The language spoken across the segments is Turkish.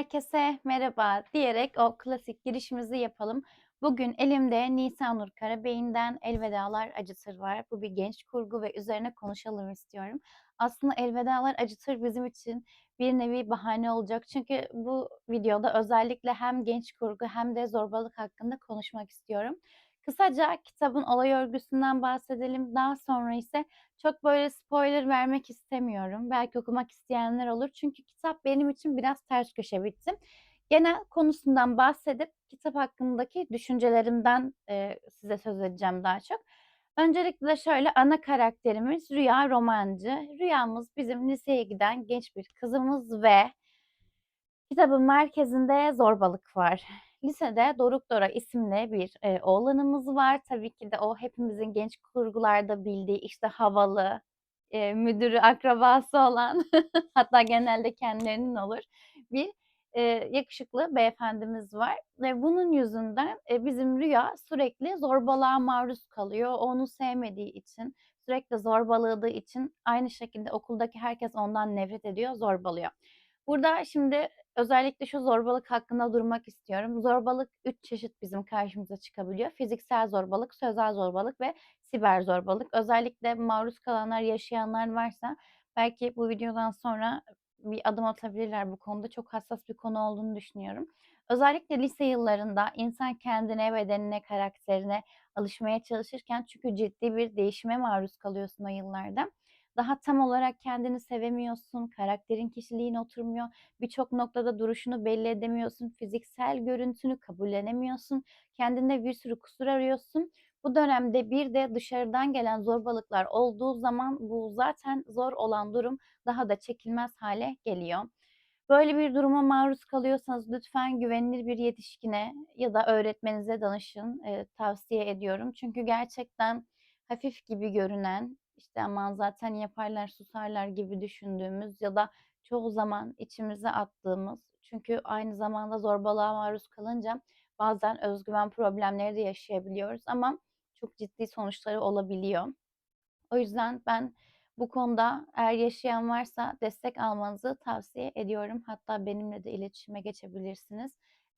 Herkese merhaba diyerek o klasik girişimizi yapalım. Bugün elimde Nisanur Karabey'inden Elvedalar Acıtır var. Bu bir genç kurgu ve üzerine konuşalım istiyorum. Aslında Elvedalar Acıtır bizim için bir nevi bahane olacak. Çünkü bu videoda özellikle hem genç kurgu hem de zorbalık hakkında konuşmak istiyorum. Kısaca kitabın olay örgüsünden bahsedelim. Daha sonra ise çok böyle spoiler vermek istemiyorum. Belki okumak isteyenler olur. Çünkü kitap benim için biraz ters köşe bitti. Genel konusundan bahsedip kitap hakkındaki düşüncelerimden, eee, size söz edeceğim daha çok. Öncelikle şöyle, ana karakterimiz Rüya romancı. Rüyamız bizim liseye giden genç bir kızımız ve kitabın merkezinde zorbalık var. Lisede Doruk Dora isimli bir, eee, oğlanımız var. Tabii ki de o hepimizin genç kurgularda bildiği, işte, havalı, eee, müdürü akrabası olan hatta genelde kendilerinin olur bir, eee, yakışıklı beyefendimiz var ve bunun yüzünden, eee, bizim Rüya sürekli zorbalığa maruz kalıyor. Onu sevmediği için, sürekli zorbaladığı için aynı şekilde okuldaki herkes ondan nefret ediyor, zorbalıyor. Burada şimdi özellikle şu zorbalık hakkında durmak istiyorum. Zorbalık 3 çeşit bizim karşımıza çıkabiliyor. Fiziksel zorbalık, sözel zorbalık ve siber zorbalık. Özellikle maruz kalanlar, yaşayanlar varsa belki bu videodan sonra bir adım atabilirler bu konuda. Çok hassas bir konu olduğunu düşünüyorum. Özellikle lise yıllarında insan kendine, bedenine, karakterine alışmaya çalışırken çünkü ciddi bir değişime maruz kalıyorsun o yıllarda. Daha tam olarak kendini sevemiyorsun, karakterin, kişiliğin oturmuyor. Birçok noktada duruşunu belli edemiyorsun, fiziksel görüntünü kabullenemiyorsun, kendinde bir sürü kusur arıyorsun. Bu dönemde bir de dışarıdan gelen zorbalıklar olduğu zaman bu zaten zor olan durum daha da çekilmez hale geliyor. Böyle bir duruma maruz kalıyorsanız lütfen güvenilir bir yetişkine ya da öğretmeninize danışın, eee, tavsiye ediyorum. Çünkü gerçekten hafif gibi görünen, işte, "Aman zaten yaparlar, susarlar." gibi düşündüğümüz ya da çoğu zaman içimize attığımız çünkü aynı zamanda zorbalığa maruz kalınca bazen özgüven problemleri de yaşayabiliyoruz ama çok ciddi sonuçları olabiliyor. O yüzden ben bu konuda eğer yaşayan varsa destek almanızı tavsiye ediyorum. Hatta benimle de iletişime geçebilirsiniz.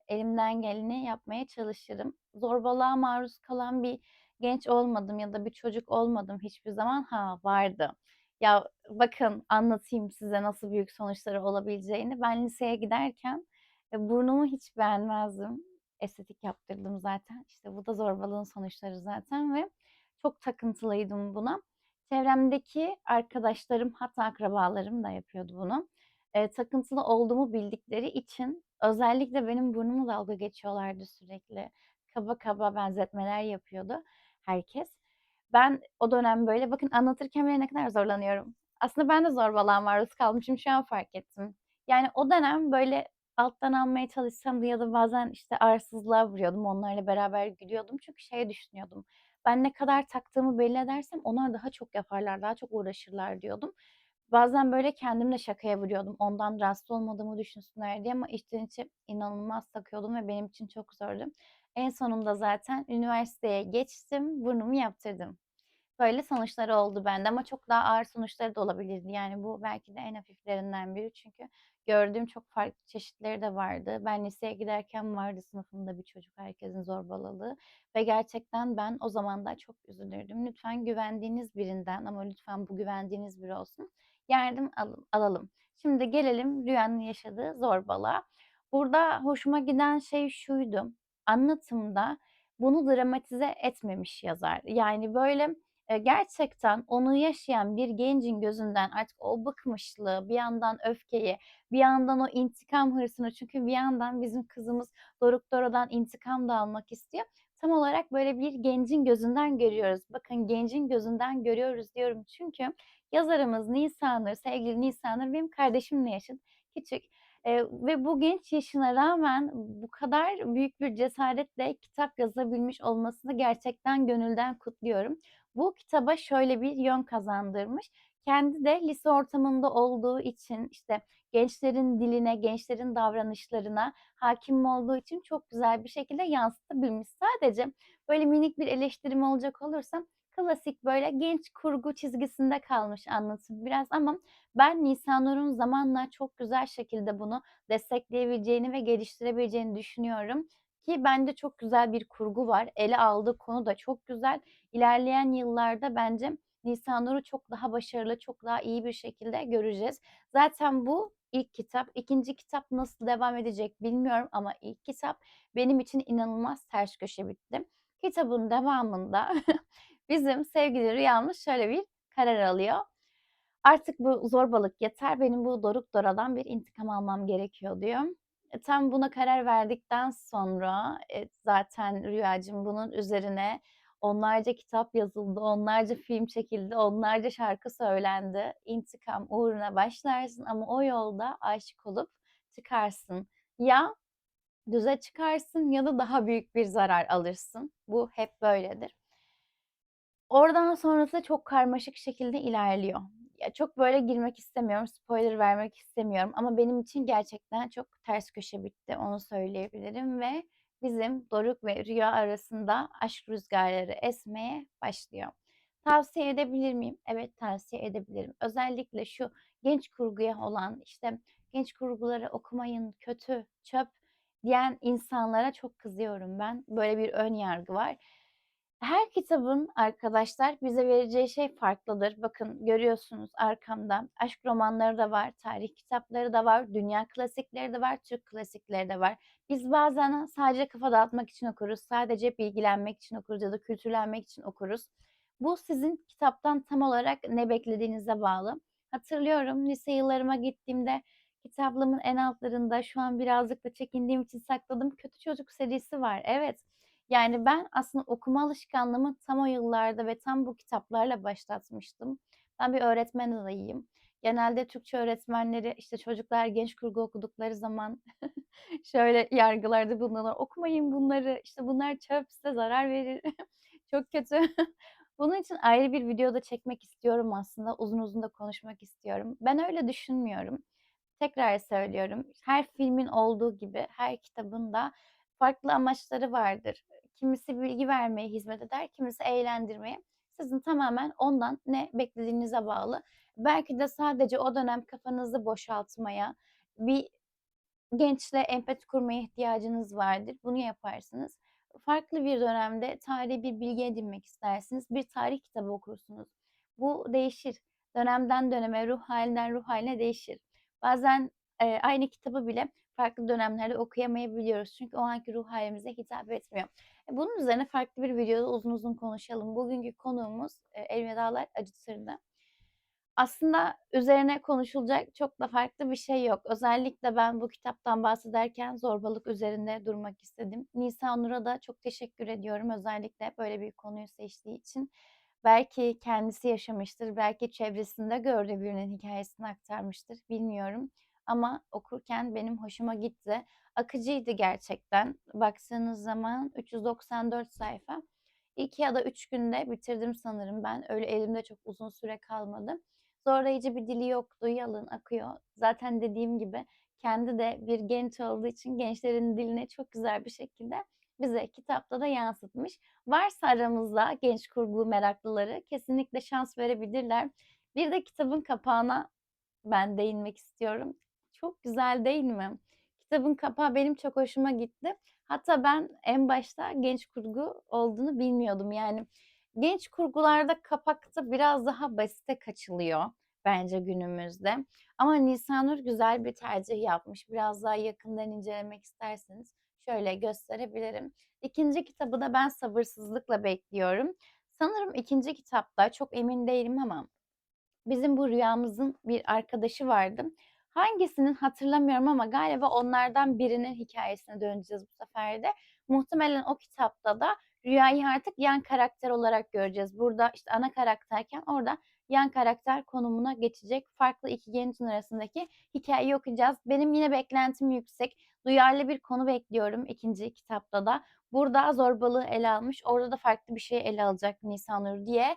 Elimden geleni yapmaya çalışırım. Zorbalığa maruz kalan bir genç olmadım ya da bir çocuk olmadım hiçbir zaman. Ha, vardı. Ya, bakın anlatayım size nasıl büyük sonuçları olabileceğini. Ben liseye giderken, eee, burnumu hiç beğenmezdim. Estetik yaptırdım zaten. İşte, bu da zorbalığın sonuçları zaten ve çok takıntılıydım buna. Çevremdeki arkadaşlarım hatta akrabalarım da yapıyordu bunu. Eee, takıntılı olduğumu bildikleri için özellikle benim burnumu dalga geçiyorlardı sürekli. Kaba kaba benzetmeler yapıyordu herkes. Ben o dönem böyle bakın anlatırken bile ne kadar zorlanıyorum. Aslında ben de zorbalığa maruz kalmışım, şu an fark ettim. Yani o dönem böyle alttan almaya çalışsam da ya da bazen, işte, arsızlığa vuruyordum, onlarla beraber gülüyordum. Çünkü şey düşünüyordum, ben ne kadar taktığımı belli edersem onlar daha çok yaparlar, daha çok uğraşırlar diyordum. Bazen böyle kendimi de şakaya vuruyordum ondan rahatsız olmadığımı düşünsünler diye ama içten içe inanılmaz takıyordum ve benim için çok zordu. En sonunda zaten üniversiteye geçtim, burnumu yaptırdım. Böyle sonuçları oldu bende ama çok daha ağır sonuçları da olabilirdi. Yani bu belki de en hafiflerinden biri çünkü gördüğüm çok farklı çeşitleri de vardı. Ben liseye giderken vardı sınıfımda bir çocuk herkesin zorbaladığı ve gerçekten ben o zaman da çok üzülürdüm. Lütfen güvendiğiniz birinden ama lütfen bu güvendiğiniz biri olsun, yardım alalım. Şimdi gelelim Rüya'nın yaşadığı zorbalığa. Burada hoşuma giden şey şuydu, anlatımda bunu dramatize etmemiş yazar. Yani, böyle, gerçekten onu yaşayan bir gencin gözünden artık o bıkmışlığı, bir yandan öfkeyi, bir yandan o intikam hırsını çünkü bir yandan bizim kızımız Doruk Dora'dan intikam da almak istiyor. Tam olarak böyle bir gencin gözünden görüyoruz. Bakın gencin gözünden görüyoruz diyorum çünkü yazarımız Nisanur, sevgili Nisanur benim kardeşimle yaşıt, küçük, eee, ve bu genç yaşına rağmen bu kadar büyük bir cesaretle kitap yazabilmiş olmasını gerçekten gönülden kutluyorum. Bu kitaba şöyle bir yön kazandırmış. Kendi de lise ortamında olduğu için, işte, gençlerin diline, gençlerin davranışlarına hâkim olduğu için çok güzel bir şekilde yansıtabilmiş. Sadece böyle minik bir eleştirim olacak olursa Klasik, böyle, genç kurgu çizgisinde kalmış anlatım biraz ama ben Nisanur'un zamanla çok güzel şekilde bunu destekleyebileceğini ve geliştirebileceğini düşünüyorum ki bence çok güzel bir kurgu var. Ele aldığı konu da çok güzel. İlerleyen yıllarda bence Nisanur'u çok daha başarılı, çok daha iyi bir şekilde göreceğiz. Zaten bu ilk kitap. 2'nci kitap nasıl devam edecek bilmiyorum ama ilk kitap benim için inanılmaz ters köşe bitti. Kitabın devamında bizim sevgili Rüyamız şöyle bir karar alıyor. "Artık bu zorbalık yeter, benim bu Doruk Dora'dan bir intikam almam gerekiyor." diyor. E, tam buna karar verdikten sonra, eee, zaten Rüyacığım bunun üzerine onlarca kitap yazıldı, onlarca film çekildi, onlarca şarkı söylendi. İntikam uğruna başlarsın ama o yolda aşık olup çıkarsın. Ya düze çıkarsın ya da daha büyük bir zarar alırsın. Bu hep böyledir. Oradan sonrası çok karmaşık şekilde ilerliyor. Ya, çok böyle girmek istemiyorum, spoiler vermek istemiyorum ama benim için gerçekten çok ters köşe bitti, onu söyleyebilirim ve bizim Doruk ve Rüya arasında aşk rüzgarları esmeye başlıyor. Tavsiye edebilir miyim? Evet, tavsiye edebilirim. Özellikle şu genç kurguya olan, işte, "Genç kurguları okumayın, kötü, çöp." diyen insanlara çok kızıyorum ben. Böyle bir ön yargı var. Her kitabın arkadaşlar bize vereceği şey farklıdır. Bakın görüyorsunuz arkamda aşk romanları da var, tarih kitapları da var, dünya klasikleri de var, Türk klasikleri de var. Biz bazen sadece kafa dağıtmak için okuruz, sadece bilgilenmek için okuruz ya da kültürlenmek için okuruz. Bu sizin kitaptan tam olarak ne beklediğinize bağlı. Hatırlıyorum lise yıllarıma gittiğimde kitaplığımın en altlarında şu an birazcık da çekindiğim için sakladığım Kötü Çocuk serisi var. Evet. Yani ben aslında okuma alışkanlığımı tam o yıllarda ve tam bu kitaplarla başlatmıştım. Ben bir öğretmen adayıyım. Genelde Türkçe öğretmenleri, işte, çocuklar genç kurgu okudukları zaman şöyle yargılarda bulunurlar. "Okumayın bunları, işte, bunlar çöp, size zarar verir." Çok kötü. Bunun için ayrı bir video da çekmek istiyorum aslında. Uzun uzun da konuşmak istiyorum. Ben öyle düşünmüyorum. Tekrar söylüyorum, her filmin olduğu gibi her kitabın da farklı amaçları vardır. Kimisi bilgi vermeye hizmet eder, kimisi eğlendirmeye. Sizin tamamen ondan ne beklediğinize bağlı. Belki de sadece o dönem kafanızı boşaltmaya, bir gençle empati kurmaya ihtiyacınız vardır. Bunu yaparsınız. Farklı bir dönemde tarihi bir bilgi edinmek istersiniz. Bir tarih kitabı okursunuz. Bu değişir. Dönemden döneme, ruh hâlinden ruh hâline değişir. Bazen, eee, aynı kitabı bile farklı dönemlerde okuyamayabiliyoruz. Çünkü o anki ruh hâlimize hitap etmiyor. E, bunun üzerine farklı bir videoda uzun uzun konuşalım. Bugünkü konuğumuz, eee, Elvedalar Acıtır'dı. Aslında üzerine konuşulacak çok da farklı bir şey yok. Özellikle ben bu kitaptan bahsederken zorbalık üzerinde durmak istedim. Nisanur'a da çok teşekkür ediyorum özellikle böyle bir konuyu seçtiği için. Belki kendisi yaşamıştır, belki çevresinde gördüğü birinin hikâyesini aktarmıştır, bilmiyorum ama okurken benim hoşuma gitti. Akıcıydı gerçekten. Baktığınız zaman 394 sayfa. 2 ya da 3 günde bitirdim sanırım ben. Öyle elimde çok uzun süre kalmadı. Zorlayıcı bir dili yoktu, yalın, akıyor. Zaten dediğim gibi kendi de bir genç olduğu için gençlerin dilini çok güzel bir şekilde bize kitapta da yansıtmış. Varsa aramızda genç kurgu meraklıları kesinlikle şans verebilirler. Bir de kitabın kapağına ben değinmek istiyorum. Çok güzel değil mi? Kitabın kapağı benim çok hoşuma gitti. Hatta ben en başta genç kurgu olduğunu bilmiyordum. Yani genç kurgularda kapakta biraz daha basite kaçılıyor bence günümüzde. Ama Nisanur güzel bir tercih yapmış. Biraz daha yakından incelemek isterseniz şöyle gösterebilirim. İkinci kitabı da ben sabırsızlıkla bekliyorum. Sanırım ikinci kitapta, çok emin değilim ama bizim bu Rüyamızın bir arkadaşı vardı. Hangisinin hatırlamıyorum ama galiba onlardan birinin hikâyesine döneceğiz bu sefer de. Muhtemelen o kitapta da Rüya'yı artık yan karakter olarak göreceğiz. Burada, işte, ana karakterken orada yan karakter konumuna geçecek. Farklı 2 gencin arasındaki hikâyeyi okuyacağız. Benim yine beklentim yüksek. Duyarlı bir konu bekliyorum ikinci kitapta da. Burada zorbalığı ele almış, orada da farklı bir şey ele alacak Nisanur diye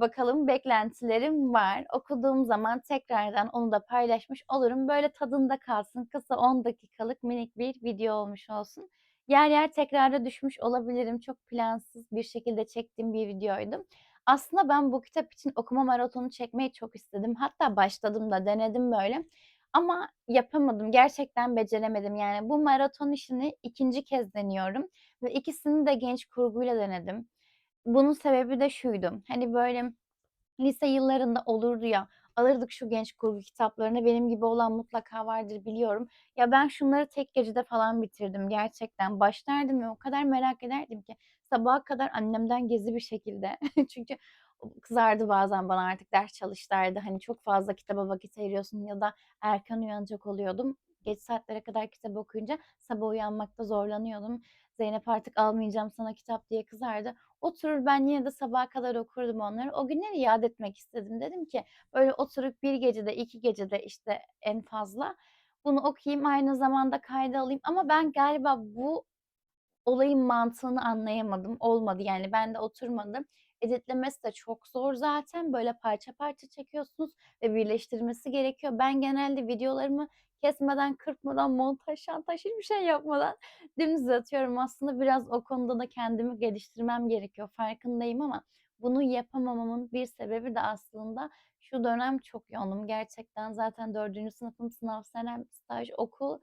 bakalım beklentilerim var. Okuduğum zaman tekrardan onu da paylaşmış olurum. Böyle tadında kalsın. Kısa 10 dakikalık minik bir video olmuş olsun. Yer yer tekrara düşmüş olabilirim. Çok plansız bir şekilde çektiğim bir videoydu. Aslında ben bu kitap için okuma maratonu çekmeyi çok istedim. Hatta başladım da, denedim böyle ama yapamadım. Gerçekten beceremedim. Yani bu maraton işini 2'nci kez deniyorum ve ikisini de genç kurguyla denedim. Bunun sebebi de şuydu: Hani, böyle, lise yıllarında olurdu ya, alırdık şu genç kurgu kitaplarını, benim gibi olan mutlaka vardır biliyorum. Ya, ben şunları tek gecede falan bitirdim gerçekten. Başlardım ve o kadar merak ederdim ki sabaha kadar annemden gizli bir şekilde çünkü kızardı bazen bana artık ders çalış. Hani, çok fazla kitaba vakit ayırıyorsun ya da erken uyanacak oluyordum. Geç saatlere kadar kitap okuyunca sabah uyanmakta zorlanıyordum. "Zeynep artık almayacağım sana kitap." diye kızardı. Oturur ben yine de sabaha kadar okurdum onları. O günleri yad etmek istedim. Dedim ki böyle oturup 1 gecede, 2 gecede, işte, en fazla bunu okuyayım, aynı zamanda kayda alayım ama ben galiba bu olayın mantığını anlayamadım. Olmadı yani bende oturmadı. Editlemesi de çok zor zaten. Böyle parça parça çekiyorsunuz ve birleştirmesi gerekiyor. Ben genelde videolarımı kesmeden, kırpmadan, montaj şantaj hiçbir şey yapmadan dümdüz atıyorum. Aslında biraz o konuda da kendimi geliştirmem gerekiyor, farkındayım ama bunu yapamamamın bir sebebi de aslında şu dönem çok yoğunum. Gerçekten zaten 4'üncü sınıfım, sınav senem, staj, okul,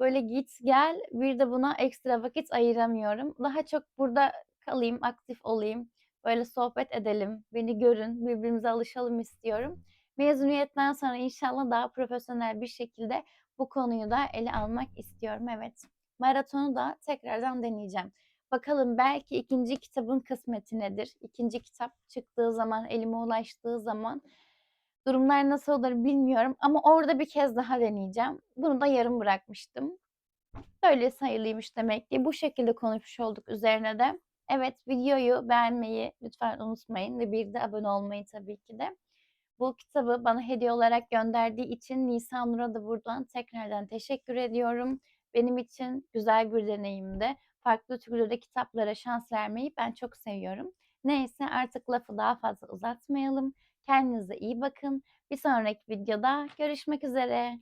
böyle git gel, bir de buna ekstra vakit ayıramıyorum. Daha çok burada kalayım, aktif olayım, böyle sohbet edelim, beni görün, birbirimize alışalım istiyorum. Mezuniyetten sonra inşallah daha profesyonel bir şekilde bu konuyu da ele almak istiyorum. Evet, maratonu da tekrardan deneyeceğim. Bakalım belki 2'nci kitabın kısmeti nedir? 2'nci kitap çıktığı zaman, elime ulaştığı zaman durumlar nasıl olur bilmiyorum ama orada bir kez daha deneyeceğim. Bunu da yarım bırakmıştım. Böyle sayılıymış demek ki. Bu şekilde konuşmuş olduk üzerine de. Evet, videoyu beğenmeyi lütfen unutmayın ve bir de abone olmayı tabii ki de. Bu kitabı bana hediye olarak gönderdiği için Nisanur'a da buradan tekrardan teşekkür ediyorum. Benim için güzel bir deneyimdi. Farklı türlü kitaplara şans vermeyi ben çok seviyorum. Neyse artık lafı daha fazla uzatmayalım. Kendinize iyi bakın. Bir sonraki videoda görüşmek üzere.